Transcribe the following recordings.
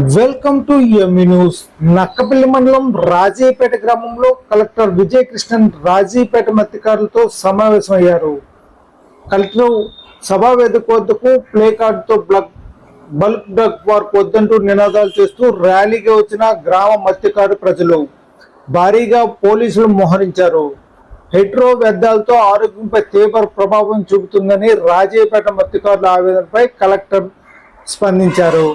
Welcome to M E news. Nakkapalli మండలం రాజీపేట గ్రామంలో collector Vijayakrishnan Rajipeta మత్స్యకారులతో సమావేశమయ్యారు. కలెక్టర్ సభా వేదిక వద్దకు ప్లే కార్డుతో బ్లక్ బల్క్ డ్రగ్ వార్క్ వద్దంటూ నినాదాలు చేస్తూ ర్యాలీగా వచ్చిన గ్రామ మత్స్యకారు ప్రజలు భారీగా పోలీసులు మోహరించారు. హెట్రో వ్యర్థాలతో ఆరోగ్యంపై తీవ్ర ప్రభావం చూపుతుందని రాజీపేట మత్స్యకారుల ఆవేదనపై కలెక్టర్ స్పందించారు.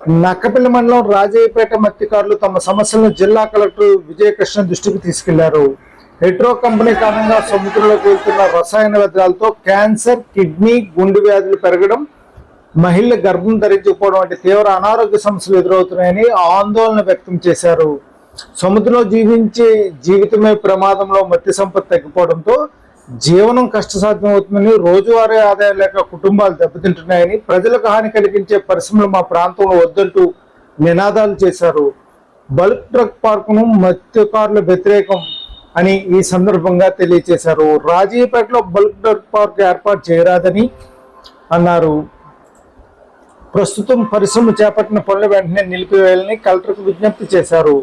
నక్కపల్లి మండలం రాజయ్యపేట మత్తికారులు తమ సమస్యలను జిల్లా కలెక్టర్ విజయకృష్ణ దృష్టికి తీసుకెళ్ళారు. హెట్రో కంపెనీ కారణంగా సముద్రంలోకి వెళ్తున్న రసాయన వ్యర్థాలతో క్యాన్సర్ కిడ్నీ గుండె వ్యాధులు పెరగడం మహిళ గర్భం ధరించకపోవడం వంటి తీవ్ర అనారోగ్య సమస్యలు ఎదురవుతున్నాయని ఆందోళన వ్యక్తం చేశారు. సముద్రంలో జీవించే జీవితమే ప్రమాదంలో మత్స్య సంపద తగ్గిపోవడంతో జీవనం కష్టసాధ్యం అవుతుందని రోజువారీ ఆదాయం లేక కుటుంబాలు దెబ్బతింటున్నాయని ప్రజలకు హాని కలిగించే పరిశ్రమలు మా ప్రాంతంలో వద్దంటూ నినాదాలు చేశారు. బల్క్ ట్రక్ పార్కును మత్స్యకారుల వ్యతిరేకం అని ఈ సందర్భంగా తెలియజేశారు. రాజీపేటలో బల్క్ ట్రక్ పార్క్ ఏర్పాటు చేయరాదని అన్నారు. ప్రస్తుతం పరిశ్రమ చేపట్టిన పనులు వెంటనే నిలిపివేయాలని కలెక్టర్కు విజ్ఞప్తి చేశారు.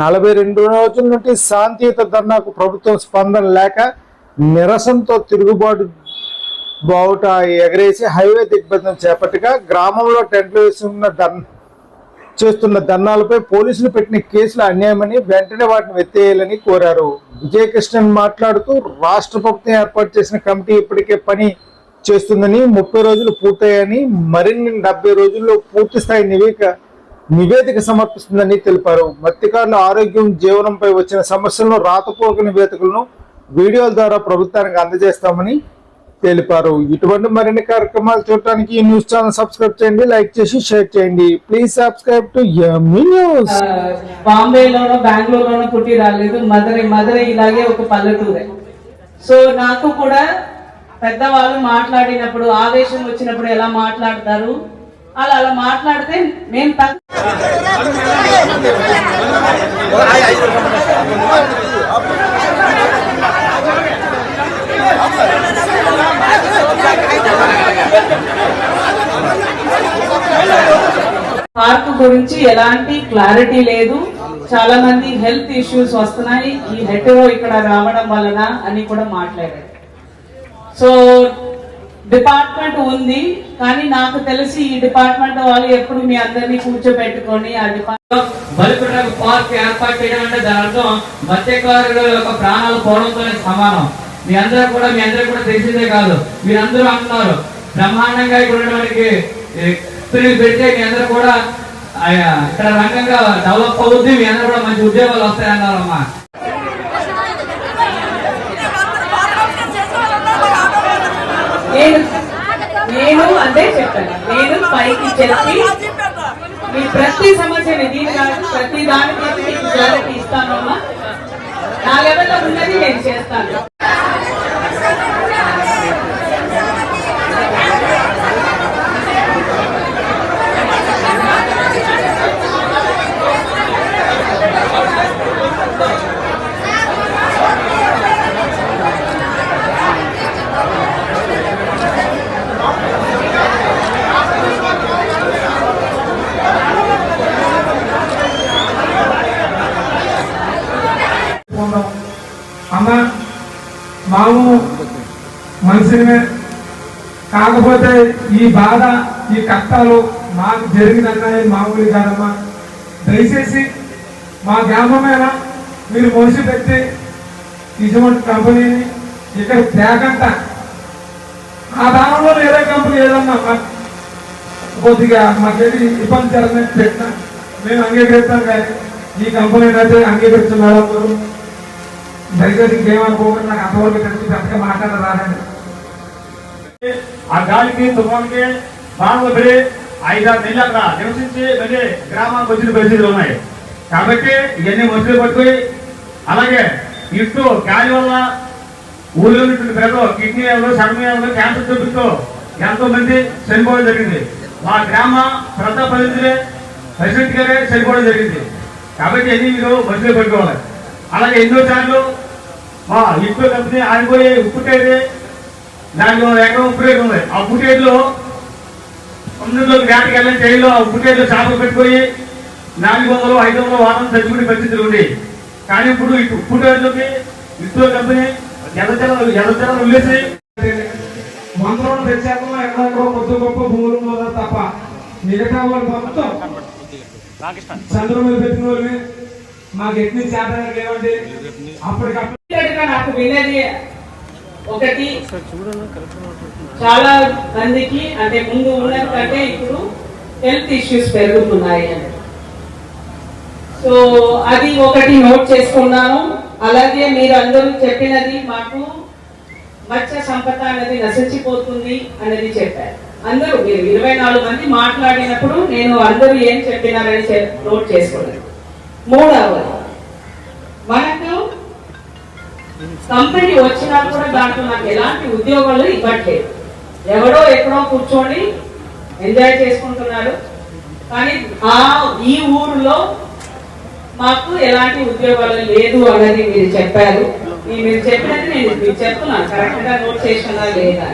నలభై రెండు రోజుల నుండి శాంతియుత ధర్నాకు ప్రభుత్వం స్పందన లేక నిరసనతో తిరుగుబాటు బావుట ఎగరేసి హైవే దిగ్బంధం చేపట్టగా గ్రామంలో టెంట్లు వేస్తున్న ధర్నా చేస్తున్న ధర్నాలపై పోలీసులు పెట్టిన కేసులు అన్యాయమని వెంటనే వాటిని వెత్తేయాలని కోరారు. విజయకృష్ణన్ మాట్లాడుతూ రాష్ట్ర ప్రభుత్వం ఏర్పాటు చేసిన కమిటీ ఇప్పటికే పని చేస్తుందని ముప్పై రోజులు పూర్తయ్యాయని మరిన్ని డెబ్బై రోజుల్లో పూర్తి స్థాయి నివేదిక నివేదిక సమర్పిస్తుందని తెలిపారు. మత్స్యకారుల ఆరోగ్యం జీవనంపై వచ్చిన సమస్యలను రాతపూర్వక నివేదికలను వీడియోల ద్వారా ప్రభుత్వానికి అందజేస్తామని తెలిపారు ఇటువంటి మరిన్ని కార్యక్రమాలు చూడటానికి ఈ న్యూస్ ఛానల్ సబ్స్క్రైబ్ చేయండి లైక్ చేసి షేర్ చేయండి ప్లీజ్ సబ్స్క్రైబ్ టు న్యూస్ బాంబేలోనో బెంగళూరులోనో పుట్టి రాలేదు మధురై మధురై ఇలాగే ఒక పల్లెటూరే సో నాకు కూడా పెద్దవాళ్ళు మాట్లాడినప్పుడు ఆవేశం వచ్చినప్పుడు ఎలా మాట్లాడతారు అలా అలా మాట్లాడితే నేను పార్క్ గురించి ఎలాంటి క్లారిటీ లేదు. చాలా మంది హెల్త్ ఇష్యూస్ వస్తున్నాయి. ఈ హెటరో ఇక్కడ రావడం వలన అని కూడా మాట్లాడారు. సో డిపార్ట్మెంట్ ఉంది. కానీ నాకు తెలిసి ఈ డిపార్ట్మెంట్ వాళ్ళు ఎప్పుడు మీ అందరినీ కూర్చోబెట్టుకొని ఆ డిపార్ట్మెంట్ బల్క్ పార్క్ ఏర్పాటు చేయడం అంటే దాని అర్థం మత్స్యకారుల యొక్క ప్రాణాలు పోవడంతోనే సమానం. మీ అందరూ కూడా మీ అందరూ కూడా తెలిసిందే కాదు. మీరందరూ అంటున్నారు. బ్రహ్మాండంగా ఇక్కడ ఉన్నటువంటి కంపెనీలు పెడితే మీ అందరూ కూడా ఇక్కడ రంగంగా డెవలప్ అవుద్ది మీ అందరూ కూడా మంచి ఉద్యోగాలు వస్తాయన్నారమ్మా. నేను నేను అదే చెప్పాను. నేను పైకి చెప్పి మీ ప్రతి సమస్యని దీని కాదు ప్రతి దానికి మీకు ఇస్తానమ్మా. నా లెవెల్లో ఉన్నది నేను చేస్తాను పోదాం అమ్మ మాము మనిషినే కాకపోతే ఈ బాధ ఈ కష్టాలు మాకు జరిగినన్నాయి మామూలు కాదమ్మా దయచేసి మా గ్రామమేనా మీరు మనిషి పెట్టి ఇటువంటి కంపెనీని ఇక్కడ తేకంట ఆ దానంలో వేరే కంపెనీ ఏదన్నా మాకు కొద్దిగా మాకేది ఇబ్బంది జరగని పెట్టినా మేము అంగీకరిస్తాం కానీ ఈ కంపెనీ అయితే అంగీకరిస్తున్నారు అందరూ. దయచేసి ఇంకేమనుకోకుండా నాకు అంతవరకు తెలిసి పెద్దగా మాట్లాడరాదండి. ఆ గాలికి తుఫాన్కి బాగా పడి ఐదారు నెలలు అక్కడ నివసించి మళ్ళీ గ్రామానికి వచ్చిన పరిస్థితులు ఉన్నాయి. కాబట్టి ఇవన్నీ మనుషులు పట్టుకుని అలాగే ఇటు గాలి వల్ల ఊళ్ళో ఉన్నటువంటి ప్రజలు కిడ్నీ వ్యాధులు సడన్ క్యాన్సర్ చూపిస్తూ ఎంతో మంది చనిపోవడం జరిగింది. మా గ్రామ ప్రజా ప్రతినిధులే ప్రెసిడెంట్ గారే చనిపోవడం జరిగింది. కాబట్టి అన్ని మీరు మనుషులు పెట్టుకోవాలి. అలాగే ఎన్నో సార్లు మా ఇంట్లో కంపెనీ ఆగిపోయి ఉప్పుటేది దాంట్లో ఎకరం ఉప్పుటేరు ఉంది. ఆ ఉప్పుటేరులో సముద్రంలోకి వేటకి వెళ్ళని ఆ పుట్టేళ్ళు చేపలు పెట్టుకొని నాలుగు వందలు ఐదు వందలు వారం చచ్చిపోయే పరిస్థితులు ఉంది కానీ ఇప్పుడు ఇటు పుట్టేళ్ళకి ఇసులో కంపెనీ ఎర్రచల ఎర్రచల ఉల్లేసి వంద రోజులు ఎక్కడెక్కడో కొద్ది గొప్ప భూములు పోదా తప్ప మిగతా వాళ్ళు మొత్తం చంద్రుల మీద పెట్టిన వాళ్ళని మాకు ఎన్ని చేత లేవండి అప్పటికప్పుడు ఇప్పటిగా నాకు విన్నది ఒకటి. చాలా మందికి అంటే ముందు ఉన్నది కంటే ఇప్పుడు హెల్త్ ఇష్యూస్ పెరుగుతున్నాయి అని. సో అది ఒకటి నోట్ చేసుకున్నాను. అలాగే మీరు అందరూ చెప్పినది మాకు మత్స్య సంపద అనేది నశించిపోతుంది అనేది చెప్పారు. అందరూ మీరు ఇరవై నాలుగు మంది మాట్లాడినప్పుడు నేను అందరూ ఏం చెప్పినారని నోట్ చేసుకున్నాను మూడవది కంపెనీ వచ్చినా కూడా దాంట్లో నాకు ఎలాంటి ఉద్యోగాలు ఇవ్వట్లేదు. ఎవడో ఎక్కడో కూర్చొని ఎంజాయ్ చేసుకుంటున్నారు కానీ ఆ ఈ ఊరిలో మాకు ఎలాంటి ఉద్యోగాలు లేదు అనేది మీరు చెప్పారు. మీరు చెప్పినది నేను మీరు చెప్తున్నాను. కరెక్ట్గా నోట్ చేసినా లేదా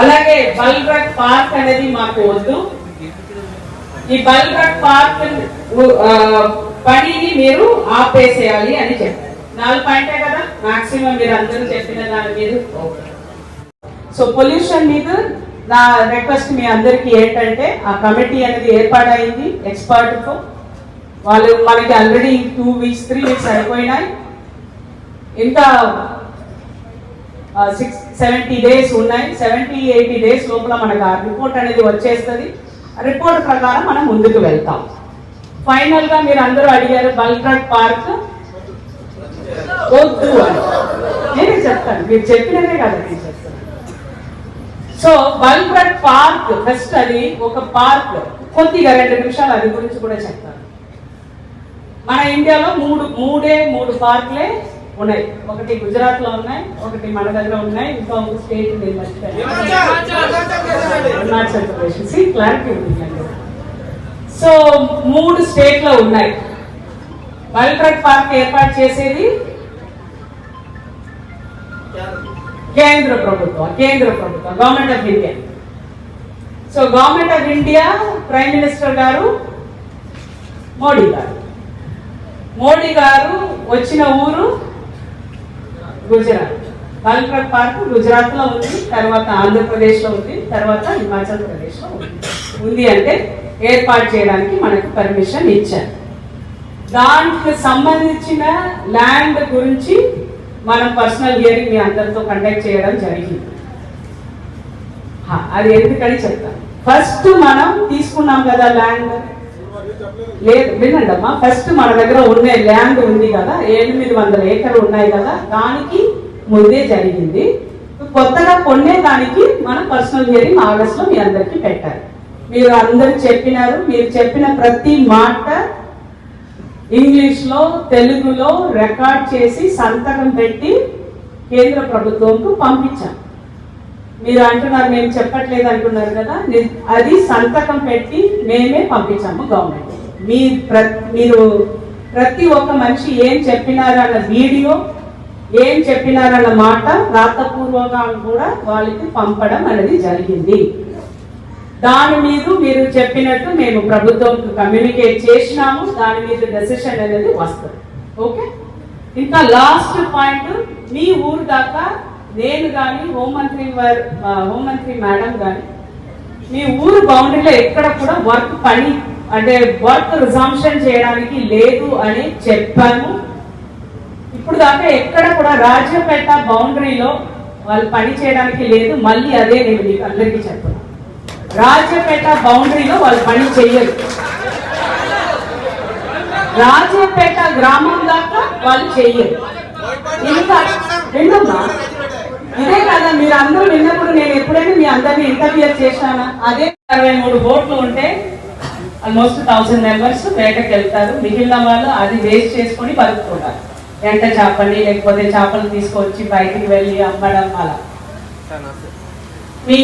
అలాగే బల్బ్రక్ పార్క్ అనేది మాకు వద్దు. ఈ బల్బ్రక్ పార్క్ పనిని మీరు ఆపేసేయాలి అని చెప్పారు. నాలుగు పాయింటే కదా? మాక్సిమం మీరు అందరూ చెప్పిన దాని మీద. సో పొల్యూషన్ మీద నా రిక్వెస్ట్ మీ అందరికీ ఏంటంటే ఆ కమిటీ అనేది ఏర్పాటైంది ఎక్స్పర్ట్తో. వాళ్ళు మనకి already two weeks three weeks అయిపోయినాయి. ఇంకా సిక్స్ సెవెంటీ డేస్ ఉన్నాయి. సెవెంటీ ఎయిటీ డేస్ లోపల మనకు ఆ రిపోర్ట్ అనేది వచ్చేస్తుంది. రిపోర్ట్ ప్రకారం మనం ముందుకు వెళ్తాం. ఫైనల్గా మీరు అందరూ అడిగారు బల్క్రట్ పార్క్ వద్దు అని. నేనే చెప్తాను మీరు చెప్పినదే కాదు నేను చెప్తాను. సో బల్క్రట్ పార్క్ ఫస్ట్ అది ఒక పార్క్. కొద్దిగా రెండు నిమిషాలు అది గురించి కూడా చెప్తాను. మన ఇండియాలో మూడు మూడే మూడు పార్కులే ఉన్నాయి. ఒకటి గుజరాత్లో ఉన్నాయి ఒకటి మన దగ్గర ఉన్నాయి. ఇంకా ఒక స్టేట్ అరుణాచల్ ప్రదేశ్. క్లారిటీ ఉంది. సో మూడు స్టేట్లో ఉన్నాయి. బల్క్రట్ పార్క్ ఏర్పాటు చేసేది? కేంద్ర ప్రభుత్వం కేంద్ర ప్రభుత్వం government of India so government of India prime minister గారు మోడీ గారు. మోడీ గారు వచ్చిన ఊరు గుజరాత్. బల్క్రట్ పార్క్ గుజరాత్లో ఉంది తర్వాత ఆంధ్రప్రదేశ్లో ఉంది తర్వాత హిమాచల్ ప్రదేశ్లో ఉంది. ఉంది అంటే ఏర్పాటు చేయడానికి మనకు పర్మిషన్ ఇచ్చారు. దానికి సంబంధించిన ల్యాండ్ గురించి మనం పర్సనల్ హియరింగ్ మీ అందరితో కండక్ట్ చేయడం జరిగింది. అది ఎందుకని చెప్తాను. ఫస్ట్ మనం తీసుకున్నాం కదా ల్యాండ్. లేదు వినండి అమ్మా. ఫస్ట్ మన దగ్గర ఉన్న ల్యాండ్ ఉంది కదా ఎనిమిది వందల ఏకర్లు ఉన్నాయి కదా దానికి ముందే జరిగింది. కొత్తగా కొనే దానికి మనం పర్సనల్ హియరింగ్ ఆగస్ట్లో మీ అందరికి పెట్టారు. మీరు అందరు చెప్పినారు మీరు చెప్పిన ప్రతి మాట ఇంగ్లీష్లో తెలుగులో రికార్డ్ చేసి సంతకం పెట్టి కేంద్ర ప్రభుత్వంకు పంపించాం. మీరు అంటున్నారు మేము చెప్పట్లేదు అంటున్నారు కదా అది సంతకం పెట్టి మేమే పంపించాము గవర్నమెంట్ మీ ప్ర- మీరు ప్రతి ఒక్క మనిషి ఏం చెప్పినారన్న వీడియో ఏం చెప్పినారన్న మాట రాతపూర్వకంగా కూడా వాళ్ళకి పంపడం అనేది జరిగింది. దాని మీద మీరు చెప్పినట్టు మేము ప్రభుత్వంకు కమ్యూనికేట్ చేసినాము. దాని మీద డెసిషన్ అనేది వస్తుంది. ఓకే ఇంకా లాస్ట్ పాయింట్ మీ ఊరు దాకా నేను కానీ హోంమంత్రి వారు హోంమంత్రి మేడం కానీ మీ ఊరు బౌండరీలో ఎక్కడ కూడా వర్క్ పని అంటే వర్క్ రిజంప్షన్ చేయడానికి లేదు అని చెప్పాము. ఇప్పుడు దాకా ఎక్కడ కూడా రాజ్యపేట బౌండరీలో వాళ్ళు పని చేయడానికి లేదు. మళ్ళీ అదే నేను మీకు అందరికీ చెప్తున్నాను రాజ్యపేట బౌండరీలో వాళ్ళు పని చెయ్యరు రాజ్యపేట గ్రామం దాకా వాళ్ళు చెయ్యరు ఇంకా విన్నమ్మా ఇదే కదా మీరు అందరూ విన్నప్పుడు నేను ఎప్పుడైనా మీ అందరిని ఇంటర్వ్యూ చేశానా? అదే అరవై మూడు ఓట్లు ఉంటే ఆల్మోస్ట్ థౌసండ్ మెంబర్స్ వేటకి వెళ్తారు. మిగిలిన వాళ్ళు అది వేస్ట్ చేసుకొని బతుకుతుంటారు. ఎంట చేపని లేకపోతే చేపలు తీసుకొచ్చి బయటికి వెళ్ళి అమ్మడం అలా. మీ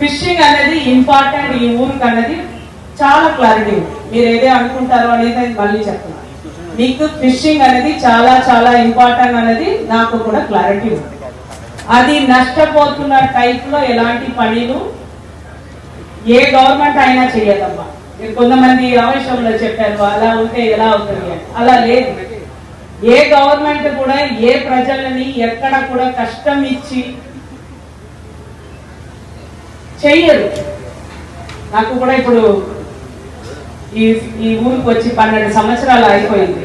ఫిషింగ్ అనేది ఇంపార్టెంట్ ఈ ఊరికి అనేది చాలా క్లారిటీ ఉంది. మీరు ఏదే అనుకుంటారో అనేది మళ్ళీ చెప్తున్నాను మీకు ఫిషింగ్ అనేది చాలా చాలా ఇంపార్టెంట్ అనేది నాకు కూడా క్లారిటీ ఉంది. అది నష్టపోతున్న టైప్లో ఎలాంటి పనులు ఏ గవర్నమెంట్ అయినా చేయదమ్మా. మీరు కొంతమంది ఆవేశంలో చెప్పారు అలా ఉంటే ఎలా అవుతుంది? అలా లేదు. ఏ గవర్నమెంట్ కూడా ఏ ప్రజలని ఎక్కడ కూడా కష్టం ఇచ్చి చెయ్యరు నాకు కూడా ఇప్పుడు ఈ ఈ ఊరికి వచ్చి పన్నెండు సంవత్సరాలు అయిపోయింది.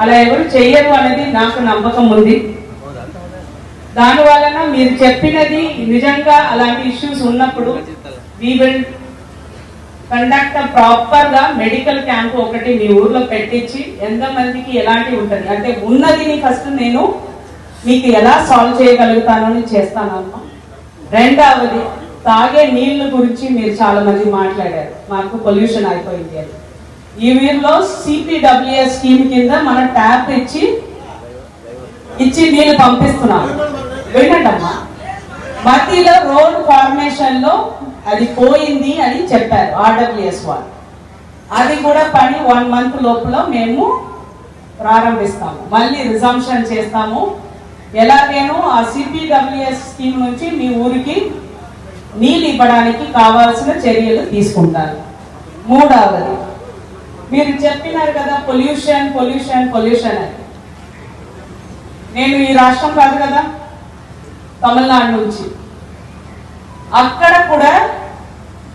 అలా ఎవరు చెయ్యరు అనేది నాకు నమ్మకం ఉంది. దాని వలన మీరు చెప్పినది నిజంగా అలాంటి ఇష్యూస్ ఉన్నప్పుడు వీ విల్ కండక్ట్ ప్రాపర్గా మెడికల్ క్యాంప్ ఒకటి మీ ఊర్లో పెట్టించి ఎంతమందికి ఎలాంటి ఉంటుంది? అంటే ఉన్నదిని ఫస్ట్ నేను మీకు ఎలా సాల్వ్ చేయగలుగుతాను అని చేస్తానమ్మా రెండవది తాగే నీళ్ళ గురించి మీరు చాలా మంది మాట్లాడారు. మాకు పొల్యూషన్ అయిపోయింది అని. ఈ వీరిలో సిపిడబ్ల్యూఎస్ స్కీమ్ కింద మన ట్యాప్ ఇచ్చి ఇచ్చి నీళ్ళు పంపిస్తున్నాం. వినండమ్మా మధ్యలో రోడ్ ఫార్మేషన్లో అది పోయింది అని చెప్పారు ఆర్డబ్ల్యూఎస్ వాళ్ళు. అది కూడా పని వన్ మంత్ లోపల మేము ప్రారంభిస్తాము. మళ్ళీ రిజంప్షన్ చేస్తాము. ఎలాగేనో ఆ సిపిడబ్ల్యూఎస్ స్కీమ్ నుంచి మీ ఊరికి నీళ్ళు ఇవ్వడానికి కావాల్సిన చర్యలు తీసుకుంటారు. మూడవది మీరు చెప్పినారు కదా పొల్యూషన్ పొల్యూషన్ పొల్యూషన్ అని. నేను ఈ రాష్ట్రం కాదు కదా తమిళనాడు నుంచి. అక్కడ కూడా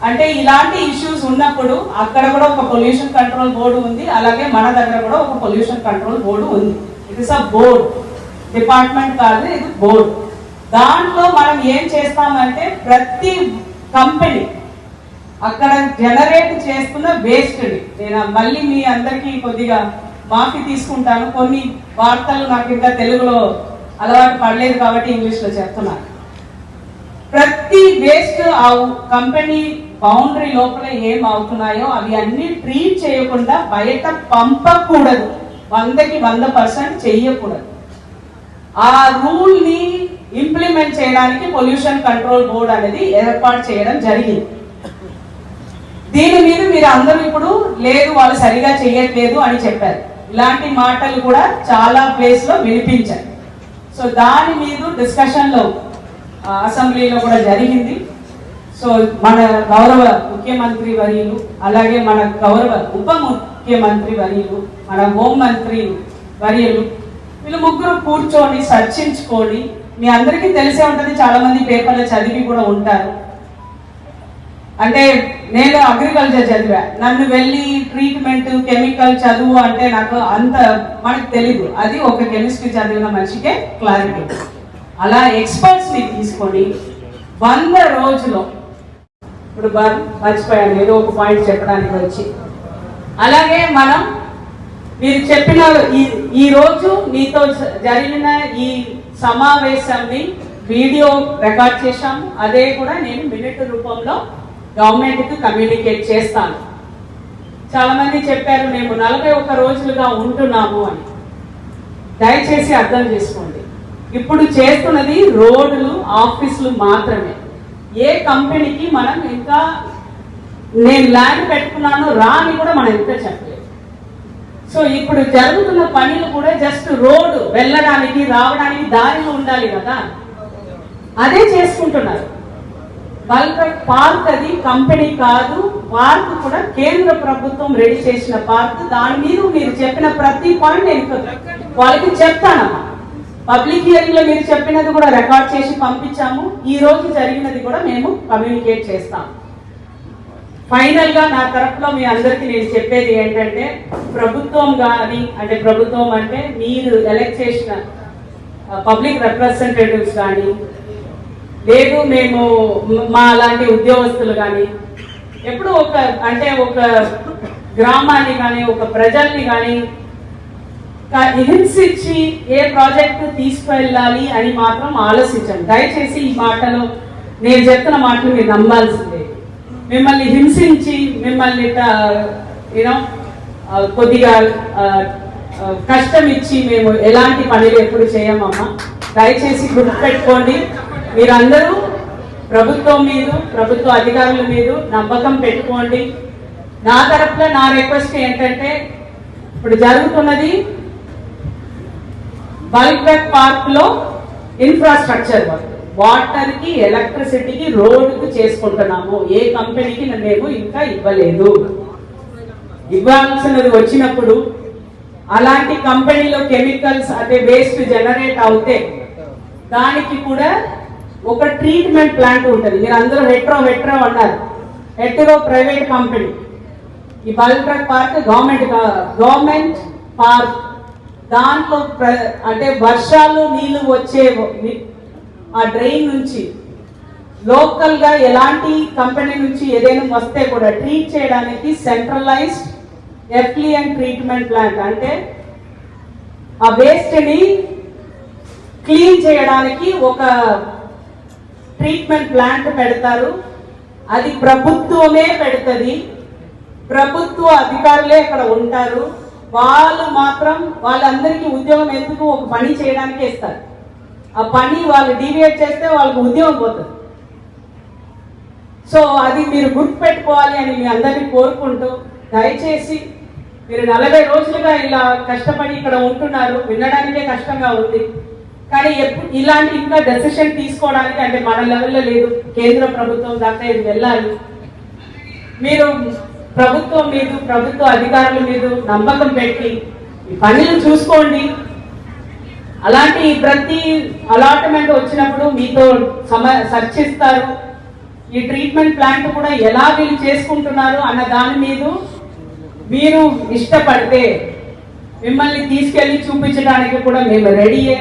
అంటే ఇలాంటి ఇష్యూస్ ఉన్నప్పుడు అక్కడ కూడా ఒక పొల్యూషన్ కంట్రోల్ బోర్డు ఉంది అలాగే మన దగ్గర కూడా ఒక పొల్యూషన్ కంట్రోల్ బోర్డు ఉంది. It is a board department కాదు ఇది బోర్డు దాంట్లో మనం ఏం చేస్తామంటే ప్రతి కంపెనీ అక్కడ జనరేట్ చేస్తున్న వేస్ట్ నేను మళ్ళీ మీ అందరికీ కొద్దిగా మాఫీ తీసుకుంటాను. కొన్ని వార్తలు నాకు ఇంకా తెలుగులో అలవాటు పడలేదు కాబట్టి ఇంగ్లీష్లో చెప్తున్నాను ప్రతి వేస్ట్ ఆ కంపెనీ బౌండరీ లోపల ఏం అవుతున్నాయో అవి అన్ని ట్రీట్ చేయకుండా బయట పంపకూడదు. వందకి వంద పర్సెంట్ చెయ్యకూడదు. ఆ రూల్ని ఇంప్లిమెంట్ చేయడానికి పొల్యూషన్ కంట్రోల్ బోర్డ్ అనేది ఏర్పాటు చేయడం జరిగింది. దీని మీద మీరు అందరూ ఇప్పుడు లేదు వాళ్ళు సరిగా చేయట్లేదు అని చెప్పారు. ఇలాంటి మాటలు కూడా చాలా ప్లేస్లో వినిపించారు. సో దాని మీద డిస్కషన్లో అసెంబ్లీలో కూడా జరిగింది. సో మన గౌరవ ముఖ్యమంత్రి వర్యులు అలాగే మన గౌరవ ఉప ముఖ్యమంత్రి వర్యులు మన హోంమంత్రి వర్యులు వీళ్ళు ముగ్గురు కూర్చొని చర్చించుకొని మీ అందరికీ తెలిసే ఉంటుంది చాలా మంది పేపర్లో చదివి కూడా ఉంటారు. అంటే నేను అగ్రికల్చర్ చదివా. నన్ను వెళ్ళి ట్రీట్మెంట్ కెమికల్ చదువు అంటే నాకు అంత మనకు తెలియదు అది ఒక కెమిస్ట్రీ చదివిన మనిషికే క్లారిటీ అలా ఎక్స్పర్ట్స్ని తీసుకొని వంద రోజులు ఇప్పుడు మర్చిపోయాను ఏదో ఒక పాయింట్ చెప్పడానికి వచ్చి. అలాగే మనం మీరు చెప్పిన ఈ ఈ రోజు మీతో జరిగిన ఈ సమావేశాన్ని వీడియో రికార్డ్ చేశాము. అదే కూడా నేను మినిట్ రూపంలో గవర్నమెంట్ కమ్యూనికేట్ చేస్తాను. చాలా మంది చెప్పారు మేము నలభై ఒక్క రోజులుగా ఉంటున్నాము అని. దయచేసి అర్థం చేసుకోండి. ఇప్పుడు చేస్తున్నది రోడ్లు ఆఫీసులు మాత్రమే. ఏ కంపెనీకి మనం ఇంకా నేను ల్యాండ్ పెట్టుకున్నాను రా అని కూడా మనం ఇంకా చెప్పాలి. సో ఇప్పుడు జరుగుతున్న పనులు కూడా జస్ట్ రోడ్డు వెళ్ళడానికి రావడానికి దారిలో ఉండాలి కదా. అదే చేసుకుంటున్నారు. బల్క్ పార్క్ అది కంపెనీ కాదు. పార్క్ కూడా కేంద్ర ప్రభుత్వం రెడీ చేసిన పార్క్. దాని మీద మీరు చెప్పిన ప్రతి పాయింట్ నేను వాళ్ళకి చెప్తానమ్మా. పబ్లిక్ హియరింగ్లో మీరు చెప్పినది కూడా రికార్డ్ చేసి పంపించాము. ఈ రోజు జరిగినది కూడా మేము కమ్యూనికేట్ చేస్తాం ఫైనల్గా నా తరఫులో మీ అందరికి నేను చెప్పేది ఏంటంటే ప్రభుత్వం కానీ అంటే ప్రభుత్వం అంటే మీరు ఎలక్ట్ చేసిన పబ్లిక్ రిప్రజెంటేటివ్స్ కానీ లేదు మేము మా లాంటి ఉద్యోగస్తులు కానీ ఎప్పుడు ఒక అంటే ఒక గ్రామాన్ని కానీ ఒక ప్రజల్ని కానీ హింసించి ఏ ప్రాజెక్టు తీసుకువెళ్ళాలి అని మాత్రం ఆలోచించండి దయచేసి ఈ మాటలు నేను చెప్తున్న మాటలు మీరు నమ్మాల్సిందే. మిమ్మల్ని హింసించి మిమ్మల్ని యూనో కొద్దిగా కష్టం ఇచ్చి మేము ఎలాంటి పనులు ఎప్పుడు చేయమమ్మా? దయచేసి గుర్తుపెట్టుకోండి మీరందరూ ప్రభుత్వం మీద ప్రభుత్వ అధికారుల మీద నమ్మకం పెట్టుకోండి. నా తరపున నా రిక్వెస్ట్ ఏంటంటే ఇప్పుడు జరుగుతున్నది బల్క్ పార్క్లో ఇన్ఫ్రాస్ట్రక్చర్ వర్క్. వాటర్కి ఎలక్ట్రిసిటీకి రోడ్డుకు చేసుకుంటున్నాము. ఏ కంపెనీకి మేము ఇంకా ఇవ్వలేదు. ఇవ్వాల్సినది వచ్చినప్పుడు అలాంటి కంపెనీలో కెమికల్స్ అంటే వేస్ట్ జనరేట్ అవుతే దానికి కూడా ఒక ట్రీట్మెంట్ ప్లాంట్ ఉంటుంది. మీరు అందరూ హెట్రో హెట్రో అన్నారు. Hetero private company. ఈ bulk drug park government government park. దాంట్లో ప్ర- అంటే వర్షాలు నీళ్ళు వచ్చే ఆ డ్రైన్ నుంచి లోకల్గా ఎలాంటి కంపెనీ నుంచి ఏదైనా వస్తే కూడా ట్రీట్ చేయడానికి సెంట్రలైజ్డ్ ఎఫ్లియన్ ట్రీట్మెంట్ ప్లాంట్ అంటే ఆ వేస్ట్ని క్లీన్ చేయడానికి ఒక ట్రీట్మెంట్ ప్లాంట్ పెడతారు. అది ప్రభుత్వమే పెడుతుంది. ప్రభుత్వ అధికారులే అక్కడ ఉంటారు. వాళ్ళు మాత్రం వాళ్ళందరికీ ఉద్యోగం ఎందుకు ఒక పని చేయడానికే ఇస్తారు. ఆ పని వాళ్ళు డీవియేట్ చేస్తే వాళ్ళకి ఉద్యోగం పోతుంది. సో అది మీరు గుర్తుపెట్టుకోవాలి అని మీ అందరినీ కోరుకుంటూ దయచేసి మీరు నలభై రోజులుగా ఇలా కష్టపడి ఇక్కడ ఉంటున్నారు వినడానికే కష్టంగా ఉంది. కానీ ఎప్పుడు ఇలాంటి ఇంకా డెసిషన్ తీసుకోవడానికి అంటే మన లెవెల్లో లేదు కేంద్ర ప్రభుత్వం దాకా ఇది వెళ్ళాలి. మీరు ప్రభుత్వం మీద ప్రభుత్వ అధికారుల మీద నమ్మకం పెట్టి ఈ పనులు చూసుకోండి. అలాంటి ప్రతి అలాట్మెంట్ వచ్చినప్పుడు మీతో సమ చర్చిస్తారు. ఈ ట్రీట్మెంట్ ప్లాంట్ కూడా ఎలా వీళ్ళు చేసుకుంటున్నారు అన్న దాని మీద మీరు ఇష్టపడితే మిమ్మల్ని తీసుకెళ్ళి చూపించడానికి కూడా మేము రెడీయే.